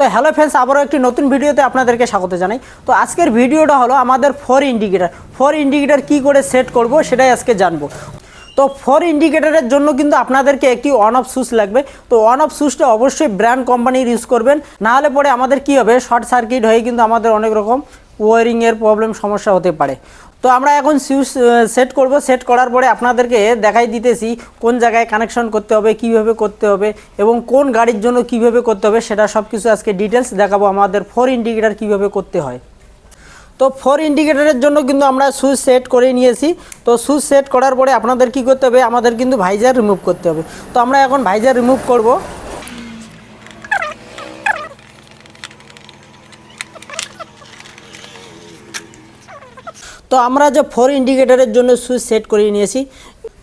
তো hello friends, আবারও একটি নতুন ভিডিওতে আপনাদেরকে স্বাগত জানাই। তো আজকের ভিডিওটা হলো আমাদের ফোর ইন্ডিকেটার ফোর ইন্ডিকেটার কি করে সেট করব সেটাই আজকে জানব। তো ফোর ইন্ডিকেটারের জন্য কিন্তু আপনাদেরকে একটি অন অফ সুইচ লাগবে। তো অন অফ সুইচটা অবশ্যই ব্র্যান্ড কোম্পানির ইউজ করবেন। নাহলে পরে আমাদের কি হবে? শর্ট সার্কিট হয়ে কিন্তু আমাদের অনেক রকম ওয়ারিংয়ের প্রবলেম সমস্যা হতে পারে। তো আমরা এখন সুইচ সেট করব। সেট করার পরে আপনাদেরকে দেখাই দিতেছি কোন জায়গায় কানেকশন করতে হবে, কীভাবে করতে হবে এবং কোন গাড়ির জন্য কীভাবে করতে হবে, সেটা সব কিছু আজকে ডিটেলস দেখাবো আমাদের ফোর ইন্ডিকেটার কীভাবে করতে হয়। তো ফোর ইন্ডিকেটারের জন্য কিন্তু আমরা সুইচ সেট করে নিয়েছি। তো সুইচ সেট করার পরে আপনাদের কি করতে হবে? আমাদের কিন্তু ভাইজার রিমুভ করতে হবে। তো আমরা এখন ভাইজার রিমুভ করব। তো আমরা যে ফোর ইন্ডিকেটারের জন্য সুইচ সেট করে নিয়েছি,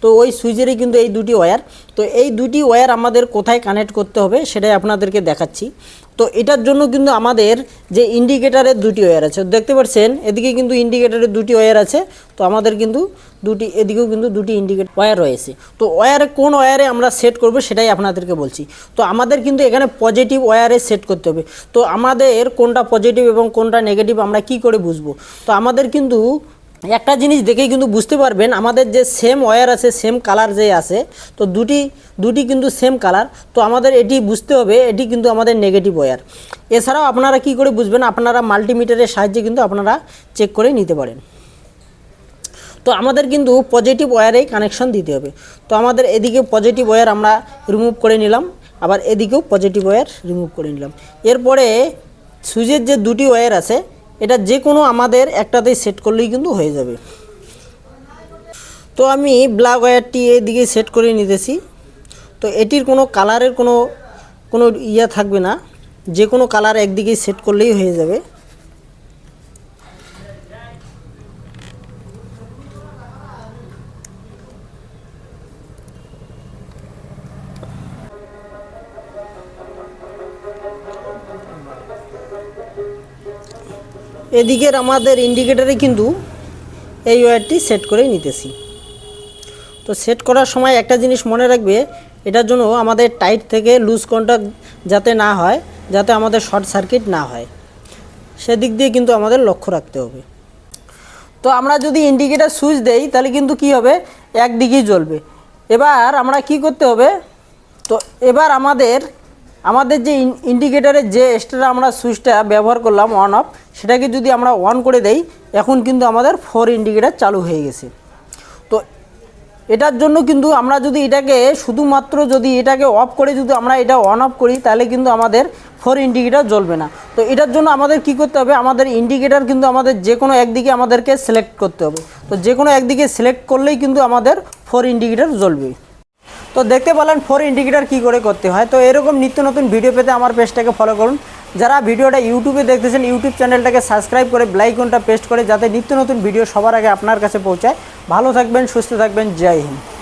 তো ওই সুইচেরই কিন্তু এই দুটি ওয়্যার তো এই দুটি ওয়্যার আমাদের কোথায় কানেক্ট করতে হবে সেটাই আপনাদেরকে দেখাচ্ছি। তো এটার জন্য কিন্তু আমাদের যে ইন্ডিকেটারের দুটি ওয়্যার আছে, দেখতে পাচ্ছেন? এদিকে কিন্তু ইন্ডিকেটারের দুটি ওয়্যার আছে, তো আমাদের কিন্তু দুটি, এদিকেও কিন্তু দুটি ইন্ডিকেটার ওয়্যার রয়েছে। তো ওয়্যারে কোন ওয়্যারে আমরা সেট করব সেটাই আপনাদেরকে বলছি। তো আমাদের কিন্তু এখানে পজিটিভ ওয়্যারে সেট করতে হবে। তো আমাদের কোনটা পজিটিভ এবং কোনটা নেগেটিভ আমরা কি করে বুঝব? তো আমাদের কিন্তু একটা জিনিস দেখেই কিন্তু বুঝতে পারবেন, আমাদের যে সেম ওয়্যার আছে সেম কালার যে আছে, তো দুটি দুটি কিন্তু সেম কালার তো আমাদের এটি বুঝতে হবে, এটি কিন্তু আমাদের নেগেটিভ ওয়্যার এছাড়াও আপনারা কি করে বুঝবেন, আপনারা মাল্টিমিটারের সাহায্যে কিন্তু আপনারা চেক করে নিতে পারেন। তো আমাদের কিন্তু পজিটিভ ওয়্যারেই কানেকশন দিতে হবে। তো আমাদের এদিকে পজিটিভ ওয়্যার আমরা রিমুভ করে নিলাম, আবার এদিকেও পজিটিভ ওয়্যার রিমুভ করে নিলাম। এরপরে সুইচের যে দুটি ওয়্যার আছে এটা যে কোনো আমাদের একটাতেই সেট করলেই কিন্তু হয়ে যাবে। তো আমি ব্ল্যাক ওয়্যারটি এদিকে সেট করে নিতেছি। তো এটির কোনো কালারের কোনো কোনো ইয়া থাকবে না। যে কোনো কালার একদিকেই সেট করলেই হয়ে যাবে। এদিকের আমাদের ইন্ডিকেটারে কিন্তু এই ওয়্যারটি সেট করে নিতেছি। তো সেট করার সময় একটা জিনিস মনে রাখবে, এটার জন্য আমাদের টাইট থেকে লুজ কন্ট্যাক্ট যাতে না হয়, যাতে আমাদের শর্ট সার্কিট না হয়। সেদিক দিয়ে কিন্তু আমাদের লক্ষ্য রাখতে হবে। তো আমরা যদি ইন্ডিকেটার সুইচ দেই, তাহলে কিন্তু কি হবে? একদিকেই জ্বলবে। এবার আমরা কি করতে হবে? তো এবার আমাদের আমাদের যে ইন্ডিকেটারের যে এক্সট্রা আমরা সুইচটা ব্যবহার করলাম অন অফ সেটাকে যদি আমরা অন করে দেই, এখন কিন্তু আমাদের ফোর ইন্ডিকেটার চালু হয়ে গেছে। তো এটার জন্য কিন্তু আমরা যদি এটাকে শুধুমাত্র যদি এটাকে অফ করে যদি আমরা এটা অন অফ করি, তাহলে কিন্তু আমাদের ফোর ইন্ডিকেটার জ্বলবে না। তো এটার জন্য আমাদের কি করতে হবে? আমাদের ইন্ডিকেটার কিন্তু আমাদের যে কোনো একদিকে আমাদেরকে সিলেক্ট করতে হবে। তো যে কোনো একদিকে সিলেক্ট করলেই কিন্তু আমাদের ফোর ইন্ডিকেটার জ্বলবে। তো দেখতে পেলেন ফোর ইন্ডিকেটার কি করে করতে হয়। তো এরকম নিত্য নতুন ভিডিও পেতে আমার পেজটাকে ফলো করুন। যারা ভিডিওটা ইউটিউবে দেখতেছেন ইউটিউব চ্যানেলটাকে সাবস্ক্রাইব করে ব্লাইকনটা পেস্ট করে যাতে নিত্য নতুন ভিডিও সবার আগে আপনার কাছে পৌঁছায়। ভালো থাকবেন, সুস্থ থাকবেন, জয় হিন্দ।